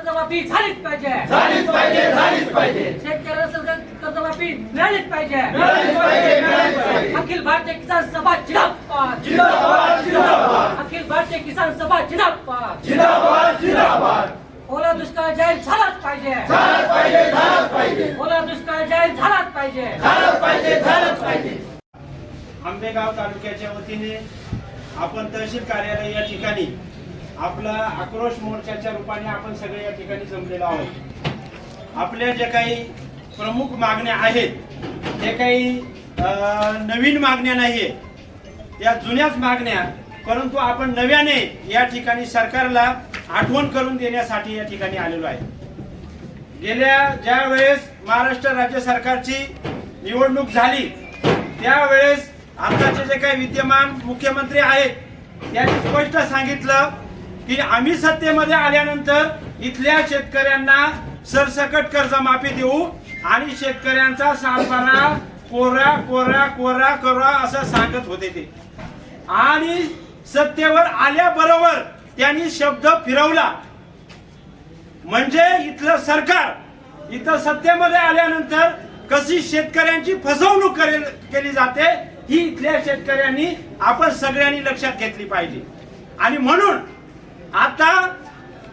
कर्जमाफी झालीच पाहिजे. झालीच पाहिजे झालीच पाहिजे. शेतकऱ्यांना सगळं कर्जमाफी मिळालीच पाहिजे. मिळालीच पाहिजे मिळालीच पाहिजे. अखिल भारतीय किसान सभा जिंदाबाद. जिंदाबाद जिंदाबाद. अखिल भारतीय किसान सभा जिंदाबाद. जिंदाबाद जिंदाबाद. ओला दुष्काळ जाहीर झालाच पाहिजे. झालंच पाहिजे झालंच पाहिजे. ओला दुष्काळ जाहीर झालाच पाहिजे. झालंच पाहिजे झालंच पाहिजे. आंबेगाव तालुक्याच्या वतीने आपण तहसील कार्यालय या ठिकाणी आपला आक्रोश मोर्चाच्या रूपाने आपण सगळे या ठिकाणी जमलेलो आहोत. आपल्या जे काही प्रमुख मागण्या आहेत जे काही नवीन मागण्या नाहीये. या जुन्याच मागण्या परंतु आपण नव्याने या ठिकाणी सरकारला आठवण करून देण्यासाठी या ठिकाणी आलेलो आहे. गेल्या ज्या वेळेस महाराष्ट्र राज्य सरकारची निवडणूक झाली त्यावेळेस आताचे जे काही विद्यमान मुख्यमंत्री आहेत त्यांनी स्पष्ट सांगितलं की आम्ही सत्तेमध्ये आल्यानंतर इथल्या शेतकऱ्यांना सरसकट कर्जमाफी देऊ आणि शेतकऱ्यांचा सातबारा कोरा कोरा कोरा कोरा असं सांगत होते ते. आणि सत्तेवर आल्याबरोबर त्यांनी शब्द फिरवला. म्हणजे इथलं सरकार इथं सत्तेमध्ये आल्यानंतर कशी शेतकऱ्यांची फसवणूक करेल केली जाते ही इथल्या शेतकऱ्यांनी आपण सगळ्यांनी लक्षात घेतली पाहिजे. आणि म्हणून आता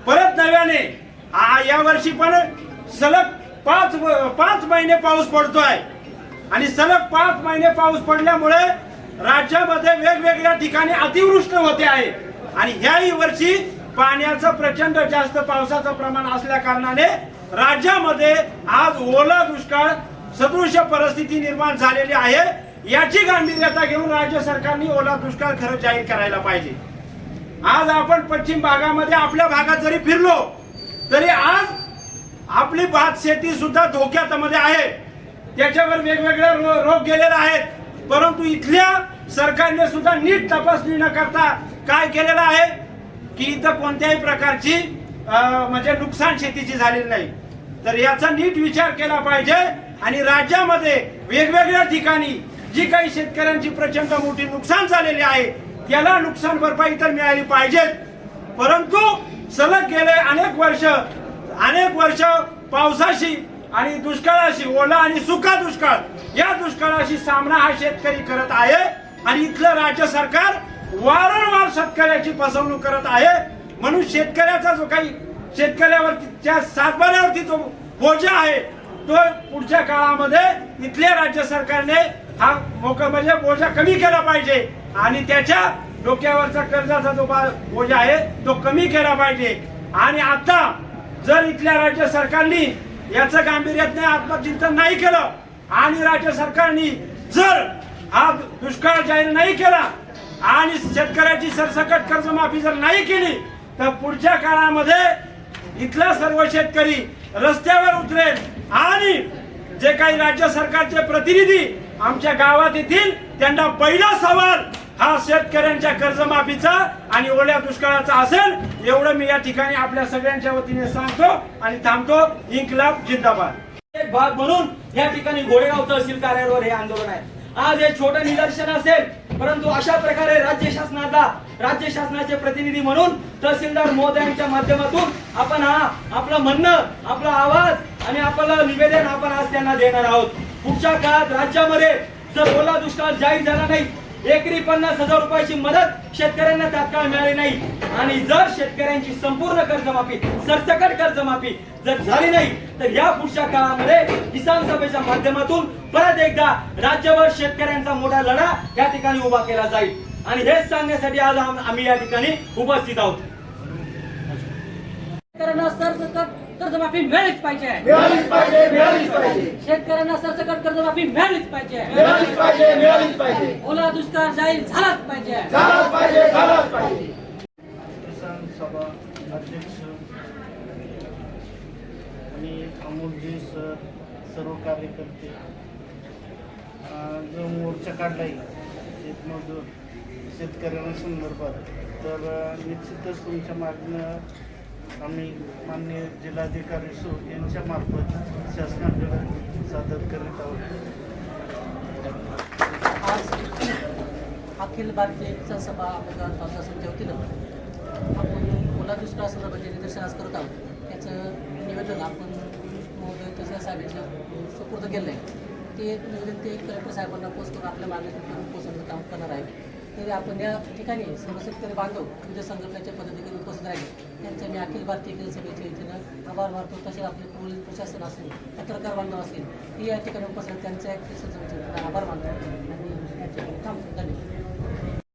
परत नव्याने आ- या वर्षी पण सलग पाच व- पाच महिने पाऊस पडतोय. आणि सलग पाच महिने पाऊस पडल्यामुळे राज्यामध्ये वेगवेगळ्या ठिकाणी अतिवृष्टी होते आहे. आणि ह्याही वर्षी पाण्याचं प्रचंड जास्त पावसाचं प्रमाण असल्या कारणाने राज्यामध्ये आज ओला दुष्काळ सदृश परिस्थिती निर्माण झालेली आहे. याची गांभीर्यता घेऊन राज्य सरकारने ओला दुष्काळ खरं जाहीर करायला पाहिजे. आज आपण पश्चिम भागामध्ये आपल्या भागात जरी फिरलो तरी आज आपली भात शेती सुद्धा धोक्यामध्ये आहे. त्याच्यावर वेगवेगळे रो- रोग गेलेले आहेत. परंतु इथल्या सरकारने सुद्धा नीट तपासणी न करता काय केलेलं आहे की इथं कोणत्याही प्रकारची म्हणजे नुकसान शेतीची झालेली नाही. तर याचा नीट विचार केला पाहिजे आणि राज्यामध्ये वेगवेगळ्या ठिकाणी जी काही शेतकऱ्यांची प्रचंड मोठी नुकसान झालेली आहे त्याला नुकसान भरपाई तर मिळाली पाहिजे परंतु सलग गेले अनेक वर्ष अनेक वर्ष पावसाशी आणि दुष्काळाशी ओला आणि सुका दुष्काळ या दुष्काळाशी सामना हा शेतकरी करत आहे आणि इथलं राज्य सरकार वारंवार शेतकऱ्याची फसवणूक करत आहे. म्हणून शेतकऱ्याचा जो काही शेतकऱ्यावरती सातबाऱ्यावरती जो बोजा आहे तो पुढच्या काळामध्ये इथल्या राज्य सरकारने हा मोका म्हणजे बोजा कमी केला पाहिजे. आणि त्याच्या डोक्यावरचा कर्जाचा जो बोजा आहे तो कमी केला पाहिजे. आणि आता जर इथल्या राज्य सरकारने याचं गांभीर्याने आत्मचिंतन नाही केलं आणि राज्य सरकारने जर हा दुष्काळ जाहीर नाही केला आणि शेतकऱ्याची सरसकट कर्जमाफी जर नाही केली तर पुढच्या काळामध्ये इथला सर्व शेतकरी रस्त्यावर उतरेल. आणि जे काही राज्य सरकारचे प्रतिनिधी आमच्या गावात येतील त्यांना पहिला सवाल हा शेतकऱ्यांच्या कर्जमाफीचा आणि ओल्या दुष्काळाचा असेल एवढं मी या ठिकाणी आपल्या सगळ्यांच्या वतीने सांगतो आणि थांबतो. इन्कलाब जिंदाबाद. एक भाग म्हणून या ठिकाणी गोडेगाव तहसील कार्यालयावर हे आंदोलन आहे. आज हे छोटं निदर्शन असेल परंतु अशा प्रकारे राज्य शासनाला राज्य शासनाचे प्रतिनिधी म्हणून तहसीलदार महोदयांच्या माध्यमातून आपण हा आपलं म्हणणं आपला आवाज आणि आपलं निवेदन आपण आज त्यांना देणार आहोत. पुढच्या काळात राज्यामध्ये जर ओला दुष्काळ जाहीर झाला नाही एकरी पन्नास हजार रुपयाची मदत शेतकऱ्यांना तात्काळ मिळाली नाही. आणि जर शेतकऱ्यांची संपूर्ण कर्जमाफी सरसकट कर्जमाफी जर झाली नाही तर या पुढच्या काळामध्ये किसान सभेच्या माध्यमातून परत एकदा राज्यभर शेतकऱ्यांचा मोठा लढा या ठिकाणी उभा केला जाईल. आणि हेच सांगण्यासाठी आज आम्ही या ठिकाणी उपस्थित आहोत. शेतकऱ्यांना सरसकट कर्जमाफी मिळालीच पाहिजे. मिळालीच पाहिजे मिळालीच पाहिजे. शेतकऱ्यांना सरसकट कर्जमाफी मिळालीच पाहिजे. मिळालीच पाहिजे मिळालीच पाहिजे. ओला दुष्काळ जाहीर झालाच पाहिजे. झालाच पाहिजे झालाच पाहिजे. किसान सभा अध्यक्ष आणि अमोलजी सर सर्व कार्यकर्ते जो मोर्चा काढला शेतमजूर शेतकऱ्यांना संदर्भात तर निश्चितच तुमच्या मागणं आम्ही माननीय जिल्हाधिकारी सो यांच्या मार्फत शासनाकडे सादर करीत आहोत. आज अखिल भारतीय किसान सभा आंबेगाव पावसाच्या वतीनं आपण ओला दुष्काळ संदर्भाचे निदर्शन करत आहोत त्याचं निवेदन आपण महोदय तसं साहेबांच्या सुपूर्द केलं आहे ते निवेदन ते कलेक्टर साहेबांना पोस्ट करून आपल्या मागणीतून पोचवण्याचं काम करणार आहे तरी आपण या ठिकाणी सर्व शेतकरी बांधव विविध संघटनेच्या पद्धतीने उपस्थित राहिले. त्यांच्या मी अखिल भारतीय किसान सभेच्या वतीनं आभार मानतो. तसेच आपले पोलीस प्रशासन असेल पत्रकार बांधव असेल हे या ठिकाणी उपस्थित त्यांचा एक आभार मानतो. आणि या ठिकाणी थांबतो धन्यवाद.